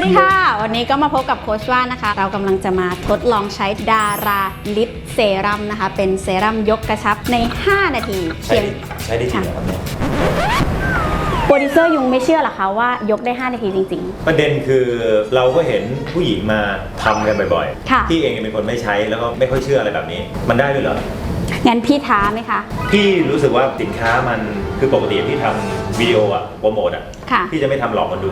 วัสดีค่ะ วันนี้ก็มาพบกับโค้ชว่านะคะ เรากำลังจะมาทดลองใช้ดาราลิปเซรั่มนะคะ เป็นเซรั่มยกกระชับใน 5 นาทีเพียงใช้ได้จริงเหรอครับเนี่ยโปรดิวเซอร์ยุงไม่เชื่อหรอคะว่ายกได้ 5 นาทีจริง ประเด็นคือเราก็เห็นผู้หญิงมาทำกันบ่อยค่ะพี่เองเป็นคนไม่ใช้แล้วก็ไม่ค่อยเชื่ออะไรแบบนี้ มันได้ด้วยเหรอ ๆ งั้นพี่ท้าไหมคะ พี่รู้สึกว่าสินค้ามันคือปกติพี่ทำวิดีโออะโปรโมทอะค่ะ พี่จะไม่ทำหลอกคนดู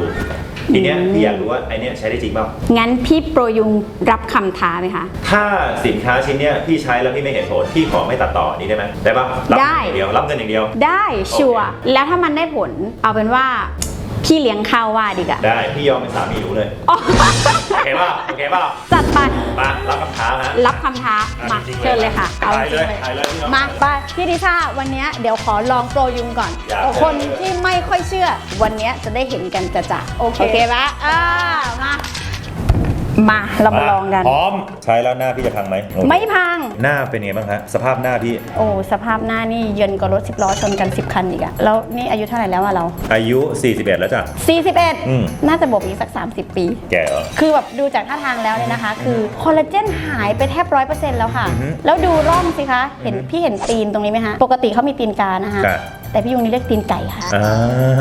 ทีเนี้ยอืมพี่อยากรู้ว่าไอเนี้ยใช้ได้จริงเปล่างั้นพี่โปรยุงรับคำท้าไหมคะ ถ้าสินค้าชิ้นเนี้ยพี่ใช้แล้วพี่ไม่เห็นผลพี่ขอไม่ตัดต่อนี้ได้ไหมได้ปะรัได้อย่างเดียวรับเงินอย่างเดียว ได้ชัวร์แล้วถ้ามันได้ผลเอาเป็นว่า พี่เลี้ยงข้าวว่าดีกว่าได้ พี่ยอมเป็นสามีหนูเลย อ๋อโอเคป่ะโอเคป่ะจัดไป มารับคำท้าฮะรับคำท้าอะมา จริงๆเชิญเลยค่ะ เอาจถ่ายริเลงยเลยถ่ายเลยพี่น้องมาไปพี่ดิชาวันเนี้ยเดี๋ยวขอลองโปรยุงก่อนอยากคนเจอที่ไม่ค่อยเชื่อ วันเนี้ยจะได้เห็นกันจะจะโอเคปะอ่ามา มาเรามาลองกัน พร้อมใช้แล้วหน้าพี่จะพังไหมโอเคไม่พัง หน้าเป็นไงบ้างฮะสภาพหน้าพี่โอ้สภาพหน้านี่เยินกว่ารถสิบล้อชนกัน 10 คันอีกอะแล้วนี่อายุเท่าไหร่แล้วอะเรา อายุ 41 แล้วจ้ะ อืม 41 น่าจะบวกอีกสัก 30 ปี แก่เหรอ คือแบบดูจากท่าทางแล้วเนี่ยนะคะ คือคอลลาเจนหายไปแทบร้อยเปอร์เซ็นต์แล้วค่ะ อือฮึแล้วดูร่องสิคะ เห็นอือฮึพี่เห็นตีนตรงนี้ไหมฮะ ปกติเขามีตีนกานะคะค่ะ แต่พี่ยุงนี่เรียกตีนไก่ค่ะ อ่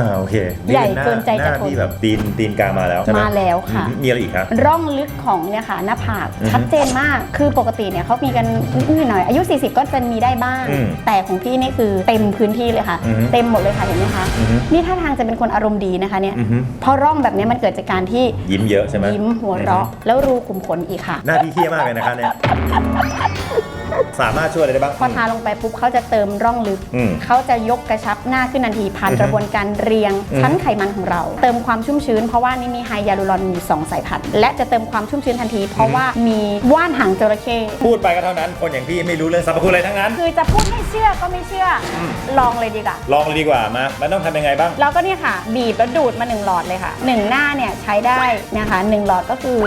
าโอเคใหญ่ป็าเกินใจหจะน้าทนพี่แบบตีนตีนกามาแล้วใช่ไหมมาแล้วค่ะ อืมมีอะไรอีกครับ ร่องลึกของเนี่ยค่ะหน้าผากอือฮึชัดเจนมาก คือปกติเนี่ยเขามีกันนิดๆหน่อยๆอายุ 40 ก็จะมีได้บ้าง อืมแต่ของพี่นี่คือเต็มพื้นที่เลยค่ะ อือฮึ เต็มหมดเลยค่ะเห็นไหมคะ อือฮึนี่ท่าทางจะเป็นคนอารมณ์ดีนะคะเนี่ย อือฮึเพราะร่องแบบนี้มันเกิดจากการที่ยิ้มเยอะใช่ไหมยิ้มหัวเราะ แล้วรูขุมขนอีกค่ะ หน้าพี่เคี้ยมากเลยนะคะเนี่ยสามารถช่วยอะไรได้บ้าง พอทาลงไปปุ๊บเขาจะเติมร่องลึก อืม เขาจะยกกระชับหน้าขึ้นทันทีผ่านอือฮึกระบวนการเรียงอือฮึชั้นไขมันของเรา เติมความชุ่มชื้นเพราะว่านี่มีไฮยาลูรอนอยู่2สายพันธุ์และจะเติมความชุ่มชื้นทันที เพราะว่ามีว่านหางจระเข้พูดไปก็เท่านั้น คนอย่างพี่ไม่รู้เรื่องสรรพคุณอะไรทั้งนั้น คือจะพูดไม่เชื่อก็ไม่เชื่ออมลองเลยดีกว่าลองเลยดีกว่ามามันต้องทำยังไงบ้างแล้วก็เนี่ยค่ะ บีบแล้วดูดมา1หลอดเลยค่ะ1หน้าเนี่ยใช้ได้เนี่ยค่ะหนึ่งหลอดก็คือ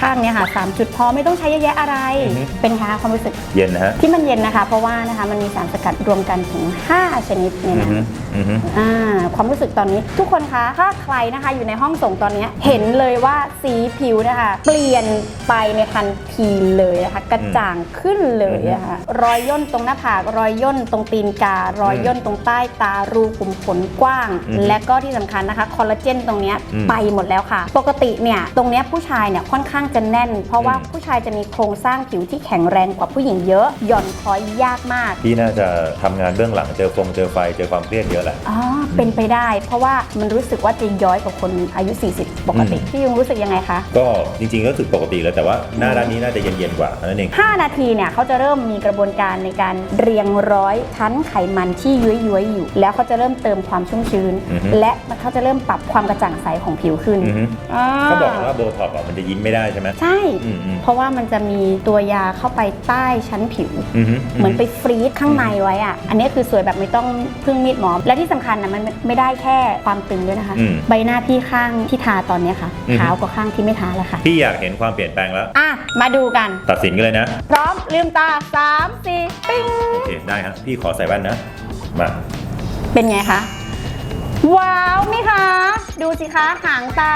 ข้างเนี่ยค่ะสามจุดพอไม่ต้องใช้เยอะแยะอะไร อือฮึ เป็นคะความรู้สึกเย็นนะฮะที่มันเย็นนะคะ เพราะว่านะคะมันมีสารสกัดรวมกันถึง 5 ชนิดเนี่ยอือนะ ฮึ อือฮึอ่าความรู้สึกตอนนี้ ทุกคนคะถ้าใครนะคะอยู่ในห้องส่งตอนนี้เห็นเลยว่าสีผิวนะคะ เปลี่ยนไปในทันทีเลยนะคะกระจ่างขึ้นเลยนะคะรอยย่นตรงหน้าผากรอยย่นตรงตีนการอยย่นตรงใต้ตารูขุมขนกว้างอืมและก็ที่สำคัญนะคะคอลลาเจนตรงเนี้ยอืมไปหมดแล้วค่ะ ปกติเนี่ยตรงเนี้ยผู้ชายเนี่ยค่อนข้างจะแน่น เพราะว่าอืมผู้ชายจะมีโครงสร้างผิวที่แข็งแรงกว่าผู้หญิงเยอะหย่อนคอยยากมากพี่น่าจะทำงานเบื้องหลังเจอฟงเจอไฟเจอความเครียดเยอะแหละ อ๋อเป็นไปได้ เพราะว่ามันรู้สึกว่าจะย้อยกว่าคนอายุ 40 ปกติอืมพี่ยุงรู้สึกยังไงคะก็จริงๆก็รู้สึกปกติเลยแต่ว่าหน้าด้านนี้น่าจะเย็นๆกว่าเท่านั่นเอง5นาทีเนี่ยเขาจะเริ่มมีกระบวนการในการเรียงร้อยชั้นไขมันที่ย้อยๆอยู่ แล้วเขาจะเริ่มเติมความชุ่มชื้น อือฮึและเขาจะเริ่มปรับความกระจ่างใสของผิวขึ้นอือฮึอ่เขาบอกว่าโบท็อกซ์อะมันจะยิ้มไม่ได้ใช่ไหมใช่ อืมอืมเพราะว่ามันจะมีตัวยาเข้าไปใต้ชั้นผิว อือฮึ เหมือนไปฟรีซข้างในไว้อะอันนี้คือสวยแบบไม่ต้องพึ่งมีดหมอ และที่สำคัญนะมันไม่ไม่ได้แค่ความตึงด้วยนะคะ อืม ใบหน้าพี่ข้างที่ทาตอนเนี้ยค่ะอือฮึขาวกว่าข้างที่ไม่ทาแล้วค่ะ พี่อยากเห็นความเปลี่ยนแปลงแล้ว อะ มาดูกัน ตัดสินกันเลยนะ พร้อมลืมตา 3 4 ปิ้ง โอเค ได้ครับ พี่ขอใส่แว่นนะ มา เป็นไงคะ ว้าวไหมคะ ดูสิคะ หางตา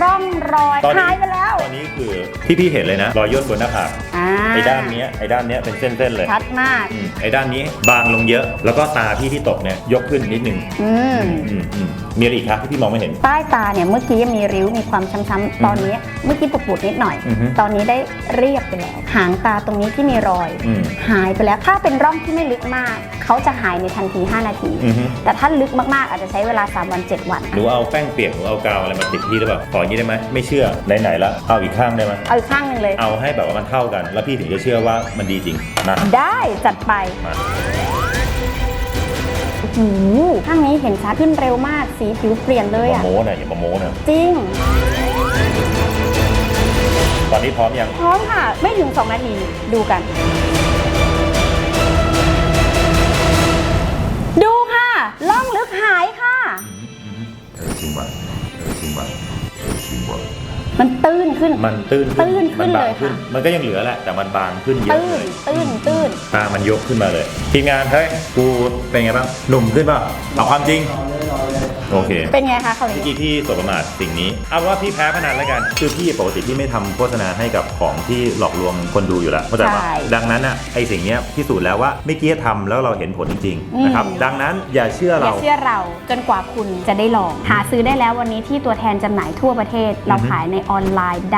ร่องรอยตอนนี้ หายไปแล้ว ตอนนี้คือที่พี่เห็นเลยนะ รอยย่นบนหน้าผากอ่า ไอ้ด้านเนี้ยไอ้ด้านเนี้ยเป็นเส้นๆเลยชัดมากอืมไอ้ด้านนี้บางลงเยอะ แล้วก็ตาพี่ที่ตกเนี่ยยกขึ้นนิดนึงอืมอืมอืมมีอะไรอีกครับที่พี่มองไม่เห็น ใต้ตาเนี่ยเมื่อกี้ยังมีริ้วมีความช้ำๆตอนนี้เมื่อกี้ปุดๆนิดหน่อย อือฮึ ตอนนี้ได้เรียบไปแล้ว หางตาตรงนี้ที่มีรอย อืมหายไปแล้วถ้าเป็นร่องที่ไม่ลึกมาก เขาจะหายในทันที 5 นาที อือฮึแต่ถ้าลึกมากๆอาจจะใช้เวลา 3 วัน 7 วัน หนูเอาแป้งเปียกหนูเอากาวอะไรมาติดพี่หรือเปล่าขออย่างนี้ได้ไหมไม่เชื่อไหนๆละเอาอีกข้างได้ไหมเอาอีกข้างหนึ่งเลย เอาให้แบบว่ามันเท่ากันแล้วพี่ถึงจะเชื่อว่ามันดีจริงนะได้จัดไปมาโอ้โหข้างนี้เห็นชัดขึ้นเร็วมากสีผิวเปลี่ยนเลยมาอะ โม้นะอย่ามาโม้นะจริง ตอนนี้พร้อมยัง พร้อมค่ะ ไม่ถึง 2 นาที ดูกันดู ขึ้น มันตื้นตื้นขึ้นมับางเลยค่ะ มันก็ยังเหลือแหละ แต่มันบางขึ้นเยอะตื้เลนยตื้นตื้นตามันยกขึ้นมาเลยทีมงานเฮ้ยกูเป็นไงบ้างหนุ่มขึ้นป่ะเอาความจริงโอเค เป็นไงคะคราวเมื่อนี้กี้พี่สบประมาทสิ่งนี้ เอาว่าพี่แพ้พนันแล้วกัน คือพี่ปกติพี่ไม่ทำโฆษณาให้กับของที่หลอกลวงคนดูอยู่แล้วเข้าใจปะใช่ดังนั้นอะไอสิ่งเนี้ยพิสูจน์แล้วว่าไม่อกี้ทำแล้วเราเห็นผลจริงอืมๆนะครับ ดังนั้นอย่าเชื่ออย่าเราเชื่อเราจนกว่าคุณจะได้ลอง หาซื้อได้แล้ววันนี้ที่ตัวแทนจำหน่ายทั่วประเทศ เราขายในออนไลน์